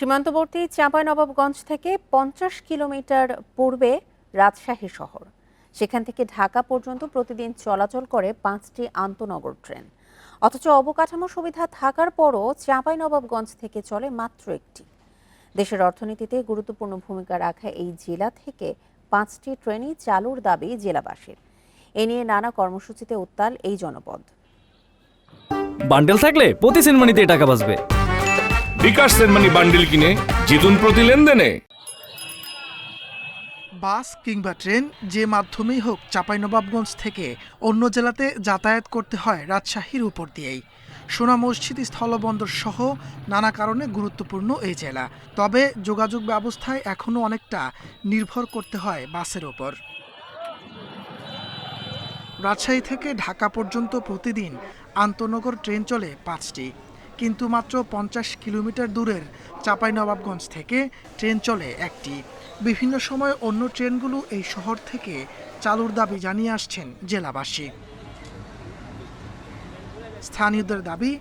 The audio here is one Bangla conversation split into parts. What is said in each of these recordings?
সীমান্তবর্তী চাঁপাইনবাবগঞ্জ থেকে পঞ্চাশ কিলোমিটার পূর্বে রাজশাহী শহর। সেখান থেকে ঢাকা পর্যন্ত প্রতিদিন চলাচল করে পাঁচটি আন্তনগর ট্রেন। অথচ অবকাঠামো সুবিধা থাকার পরও চাঁপাইনবাবগঞ্জ থেকে চলে মাত্র একটি। দেশের অর্থনীতিতে গুরুত্বপূর্ণ ভূমিকা রাখা এই জেলা থেকে পাঁচটি ট্রেনই চালুর দাবি জেলাবাসীর। এ নিয়ে নানা কর্মসূচিতে উত্তাল এই জনপদ। বান্ডেল থাকলে প্রতি সেনমানিতে টাকা বাঁচবে। বিকাশ সেনমানি বান্ডিল কিনে জিতুন প্রতি লেনদেনে। বাস কিংবা ট্রেন যে মাধ্যমেই হোক চাঁপাইনবাবগঞ্জ থেকে অন্য জেলাতে যাতায়াত করতে হয় রাজশাহীর উপর দিয়েই। সোনা মসজিদ, স্থলবন্দর সহ নানা কারণে গুরুত্বপূর্ণ এই জেলা। তবে যোগাযোগ ব্যবস্থায় এখনও অনেকটা নির্ভর করতে হয় বাসের ওপর রাজশাহী থেকে ঢাকা পর্যন্ত প্রতিদিন আন্তনগর ট্রেন চলে পাঁচটি। কিন্তু মাত্র পঞ্চাশ কিলোমিটার দূরের চাঁপাইনবাবগঞ্জ থেকে ট্রেন চলে একটি। বিভিন্ন সময় অন্য ট্রেনগুলো এই শহর থেকে চালুর দাবি জানিয়ে আসছেন জেলাবাসী। স্থানীয়দের দাবি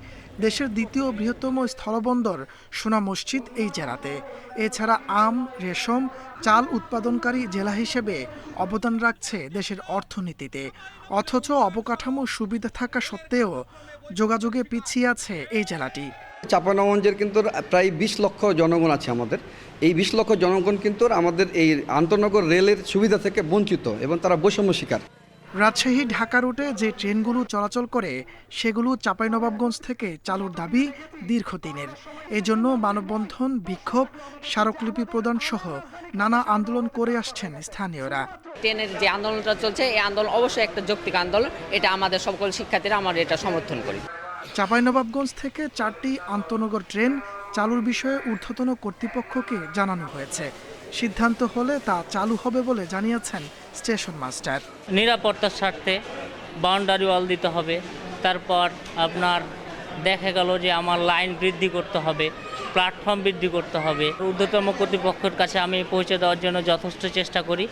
দেশের দ্বিতীয় বৃহত্তম স্থলবন্দর সোনা মসজিদ এই জেলাতে। এছাড়া আম, রেশম, চাল উৎপাদনকারী জেলা হিসেবে অবদান রাখছে দেশের অর্থনীতিতে। অথচ অবকাঠামো সুবিধা থাকা সত্ত্বেও যোগাযোগে পিছিয়ে আছে এই জেলাটি। চাপানগঞ্জের কিন্তু প্রায় বিশ লক্ষ জনগণ আছে আমাদের। এই বিশ লক্ষ জনগণ কিন্তু আমাদের এই আন্তনগর রেলের সুবিধা থেকে বঞ্চিত এবং তারা বৈষম্য শিকার। রাজশাহী ঢাকা রুটে যে ট্রেনগুলো চলাচল করে সেগুলো চাঁপাইনবাবগঞ্জ থেকে চালুর দাবি দীর্ঘদিনের। এজন্য মানববন্ধন বিক্ষোভ স্মারকলিপি প্রদান সহ নানা আন্দোলন করে আসছেন স্থানীয়রা। ট্রেনের যে আন্দোলনটা চলছে এই আন্দোলন অবশ্যই একটা যৌক্তিক আন্দোলন। এটা আমাদের সকল শিক্ষার্থীরা আমরা এটা সমর্থন করি। চাঁপাইনবাবগঞ্জ থেকে চারটি আন্তনগর ট্রেন চালুর বিষয়ে ঊর্ধ্বতন কর্তৃপক্ষকে জানানো হয়েছে। সিদ্ধান্ত হলে তা চালু হবে বলে জানিয়েছেন স্টেশন মাস্টার। নিরাপত্তার স্বার্থে বাউন্ডারি ওয়াল দিতে হবে। তারপর আপনার দেখা গেল যে আমার লাইন বৃদ্ধি করতে হবে প্ল্যাটফর্ম বৃদ্ধি করতে হবে। ঊর্ধ্বতম কর্তৃপক্ষের কাছে আমি পৌঁছে দেওয়ার জন্য যথেষ্ট চেষ্টা করি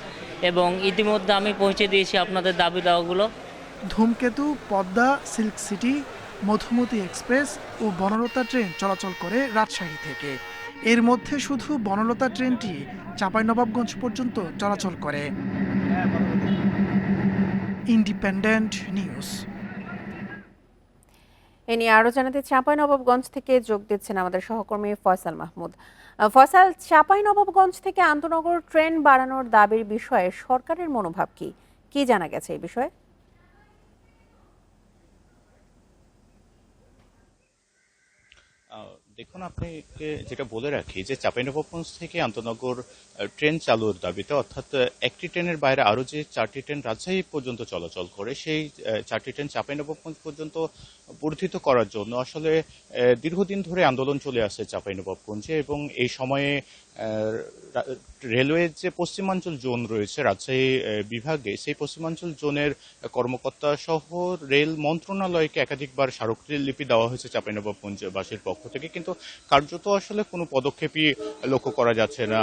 এবং ইতিমধ্যে আমি পৌঁছে দিয়েছি আপনাদের দাবি দাওয়াগুলো। Dhumketu Padma silk city Madhumati express ও বনলতা ট্রেন চলাচল করে রাজশাহী থেকে। এর মধ্যে শুধু বনলতা ট্রেনটি চাঁপাইনবাবগঞ্জ পর্যন্ত চলাচল করে। Independent news. এ নিয়ে আরও জানাতে চাঁপাইনবাবগঞ্জ থেকে যোগ দিচ্ছেন আমাদের সহকর্মী ফয়সাল মাহমুদ। ফয়সাল, চাঁপাইনবাবগঞ্জ থেকে আন্তনগর ট্রেন বাড়ানোর দাবির বিষয়ে সরকারের মনোভাব কি? কি জানা গেছে এই বিষয়ে? দেখুন, আপনাকে যেটা বলে রাখি যে চাঁপাইনবাবগঞ্জ থেকে আন্তনগর ট্রেন চালুর দাবিতে, অর্থাৎ একটি ট্রেনের বাইরে আরও যে চারটি ট্রেন রাজশাহী পর্যন্ত চলাচল করে, সেই চারটি ট্রেন চাঁপাইনবাবগঞ্জ পর্যন্ত বর্ধিত করার জন্য আসলে দীর্ঘদিন ধরে আন্দোলন চলে আসে চাঁপাইনবাবগঞ্জে এবং এই সময়ে রেলওয়ের যে পশ্চিমাঞ্চল জোন রয়েছে, রাজশাহী বিভাগে, সেই পশ্চিমাঞ্চল জোনের কর্মকর্তা সহ রেল মন্ত্রণালয়কে একাধিকবার স্মারকলিপি দেওয়া হয়েছে চাঁপাইনবাবগঞ্জবাসীর পক্ষ থেকে। কিন্তু কার্যত আসলে কোনো পদক্ষেপই লক্ষ্য করা যাচ্ছে না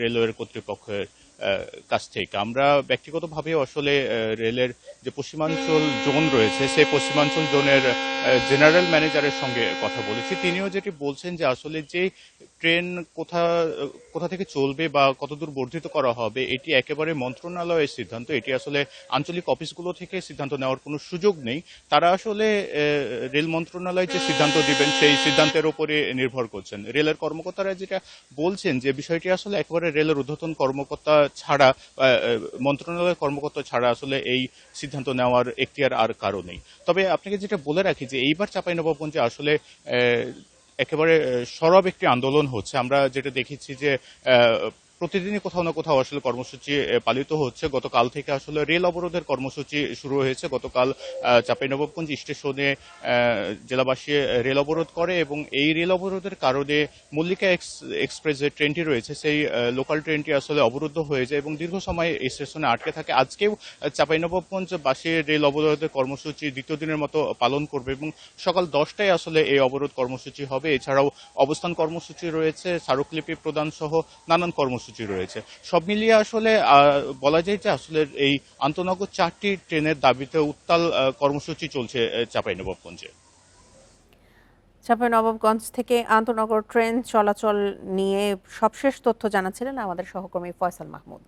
রেলওয়ের কর্তৃপক্ষের কাছ থেকে। আমরা ব্যক্তিগতভাবে আসলে রেলের যে পশ্চিমাঞ্চল জোন রয়েছে, সেই পশ্চিমাঞ্চল জোনের জেনারেল ম্যানেজারের সঙ্গে কথা বলেছি। তিনিও যেটি বলছেন যে আসলে যে ট্রেন কোথা কোথা থেকে চলবে বা কতদূর বর্ধিত করা হবে, এটি একেবারে মন্ত্রণালয়ের সিদ্ধান্ত। এটি আসলে আঞ্চলিক অফিসগুলো থেকে সিদ্ধান্ত নেওয়ার কোনো সুযোগ নেই। তারা আসলে রেল মন্ত্রণালয় যে সিদ্ধান্ত দিবেন, সেই সিদ্ধান্তের উপরে নির্ভর করছেন। রেলের কর্মকর্তারা যেটা বলছেন যে বিষয়টি আসলে একেবারে রেলের ঊর্ধ্বতন কর্মকর্তা ছাড়া মন্ত্রণালয়ের কর্মকর্তা ছাড়া আসলে এই সিদ্ধান্ত নেওয়ার এখতিয়ার আর কারও নেই। তবে আপনাকে যেটা বলে রাখি যে এইবার চাঁপাইনবাবগঞ্জে আসলে একেবারে সরব একটি আন্দোলন হচ্ছে। আমরা যেটা দেখেছি যে প্রতিদিনই কোথাও না কোথাও আসলে কর্মসূচি পালিত হচ্ছে। গতকাল থেকে আসলে রেল অবরোধের কর্মসূচি শুরু হয়েছে। গতকাল চাঁপাইনবাবগঞ্জ স্টেশনে জেলাবাসী রেল অবরোধ করে এবং এই রেল অবরোধের কারণে মল্লিকা এক্স- এক্সপ্রেস যে ট্রেনটি রয়েছে। সেই লোকাল ট্রেনটি আসলে অবরুদ্ধ হয়ে যায় এবং দীর্ঘ সময় এই স্টেশনে আটকে থাকে। আজকেও আহ, চাঁপাইনবাবগঞ্জবাসী রেল অবরোধের কর্মসূচি দ্বিতীয় দিনের মতো পালন করবে এবং সকাল দশটায় আসলে এই অবরোধ কর্মসূচি হবে। এছাড়াও অবস্থান কর্মসূচি রয়েছে স্মারকলিপি প্রদান সহ নানান কর্মসূচি। রয়েছে। সব মিলিয়ে আসলে বলা যায় যে আসলে এই আন্তনগর চারটি ট্রেনের দাবিতে উত্তাল কর্মসূচি চলছে চাঁপাইনবাবগঞ্জে। চাঁপাইনবাবগঞ্জ থেকে আন্তনগর ট্রেন চলাচল নিয়ে সবশেষ তথ্য জানাচ্ছিলেন আমাদের সহকর্মী ফয়সাল মাহমুদ।